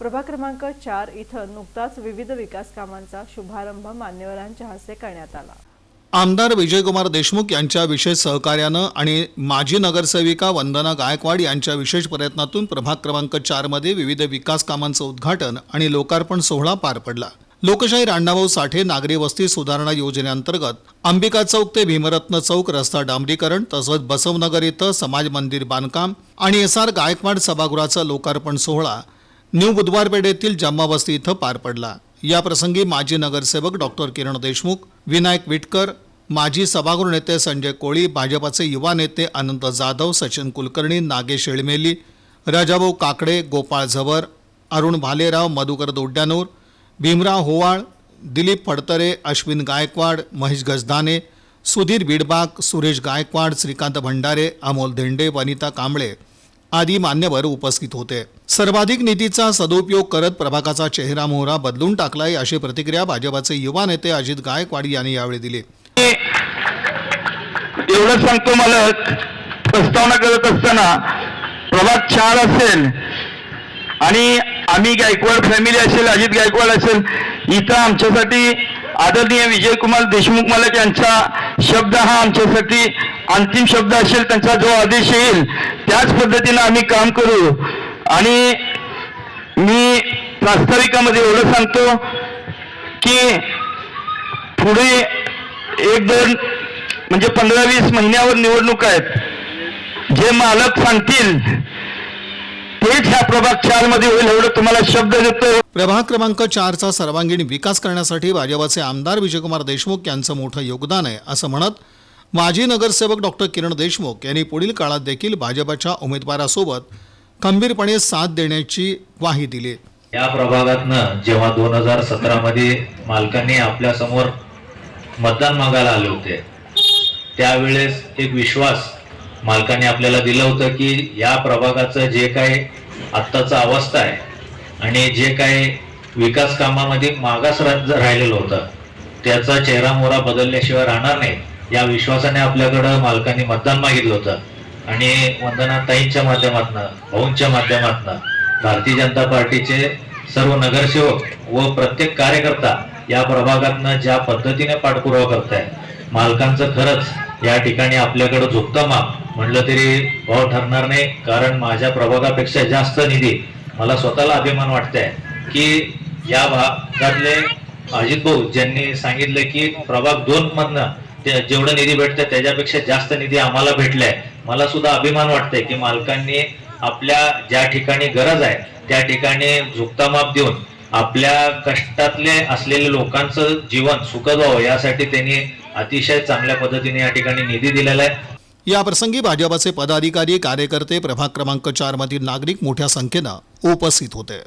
प्रभाग क्रमांक चार इथं नुकताच विविध विकास कामांचा शुभारंभ मान्यवरांच्या हस्ते करण्यात आला. आमदार विजयकुमार देशमुख यांच्या विशेष सहकार्यानं आणि माजी नगरसेविका वंदना गायकवाड यांच्या विशेष प्रयत्नातून प्रभाग क्रमांक चारमध्ये विविध विकास कामांचं उद्घाटन आणि लोकार्पण सोहळा पार पडला. लोकशाही राण्णाभाऊ साठे नागरी वस्ती सुधारणा योजनेअंतर्गत अंबिका चौक ते भीमरत्न चौक रस्ता डांबरीकरण तसंच बसवनगर इथं समाज मंदिर बांधकाम आणि एस आर गायकवाड सभागृहाचा लोकार्पण सोहळा न्यू बुधवारपेठ येथील जम्मा इथं पार पडला. या प्रसंगी माजी नगरसेवक डॉक्टर किरण देशमुख विनायक विटकर माजी सभागृह नेते संजय कोळी भाजपाचे युवा नेते अनंत जाधव सचिन कुलकर्णी नागेश एळमेली राजाभाऊ काकडे गोपाळ झवर अरुण भालेराव मधुकर दोड्यानूर भीमराव होवाळ दिलीप फडतरे अश्विन गायकवाड महेश गजदाने सुधीर बिडबाग सुरेश गायकवाड श्रीकांत भंडारे अमोल धेंडे वनिता कांबळे आदी मान्यवर उपस्थित होते. सर्वाधिक निधीचा सदुपयोग करत प्रभागाचा चेहरा मोहरा बदलून टाकलाय अशी प्रतिक्रिया भाजपाचे युवा नेते अजित गायकवाड यांनी यावेळी दिली. एवढं सांगतो मला प्रस्तावना करत असताना प्रभाग चार असेल आणि आम्ही गायकवाड फॅमिली असेल अजित गायकवाड असेल इथं आमच्यासाठी आदरणीय विजयकुमार देशमुख मालक यांचा शब्द हा आमच्यासाठी अंतिम शब्द असेल त्यांचा जो आदेश येईल त्याच पद्धतीनं आम्ही काम करू. आणि मी प्रास्ताविकामध्ये एवढं सांगतो की पुढे एक दोन म्हणजे पंधरा वीस महिन्यावर निवडणूक आहेत. जे मालक सांगतील तेच ह्या प्रभाग चारमध्ये होईल एवढं तुम्हाला शब्द देतो. प्रभाग क्रमांक चारचा सर्वांगीण विकास करण्यासाठी भाजपाचे आमदार विजयकुमार देशमुख यांचं मोठं योगदान आहे असं म्हणत माजी नगरसेवक डॉक्टर किरण देशमुख यांनी पुढील काळात देखील भाजपाच्या उमेदवारासोबत खंबीरपणे साथ देण्याची ग्वाही दिली. या प्रभागातनं जेव्हा दोन हजार सतरामध्ये मालकांनी आपल्यासमोर मतदान मागायला आले होते त्यावेळेस एक विश्वास मालकांनी आपल्याला दिलं होतं की या प्रभागाचं जे काही आत्ताचं अवस्था आहे आणि जे काही विकास कामामध्ये मागास राहिलेलं होतं त्याचा चेहरा मोहरा बदलल्याशिवाय राहणार नाही. या विश्वासाने आपल्याकडं मालकांनी मतदान मागितलं होतं. आणि वंदनाताईंच्या माध्यमातनं भाऊंच्या माध्यमातनं भारतीय जनता पार्टीचे सर्व नगरसेवक व प्रत्येक कार्यकर्ता या प्रभागातनं ज्या पद्धतीने पाठपुरावा करताय मालकांचं खरंच या ठिकाणी आपल्याकडं झुकतं माप म्हणलं तरी भाव ठरणार नाही. कारण माझ्या प्रभागापेक्षा जास्त निधी मला स्वतःला अभिमान वाटतंय की या भागातले अजित भाऊ ज्यांनी सांगितलं की प्रभाग दोन मधनं जेवढं निधी भेटतं त्याच्यापेक्षा जास्त निधी आम्हाला भेटलाय. मला सुद्धा अभिमान वाटतंय की मालकांनी आपल्या ज्या ठिकाणी गरज आहे त्या ठिकाणी झुकता माप देऊन आपल्या कष्टातले असलेले लोकांचं जीवन सुखद व्हावं यासाठी त्यांनी अतिशय चांगल्या पद्धतीने या ठिकाणी निधी दिलेला आहे. या प्रसंगी भाजपाचे पदाधिकारी कार्यकर्ते प्रभाग क्रमांक चार मधील नागरिक मोठ्या संख्येनं उपस्थित होते.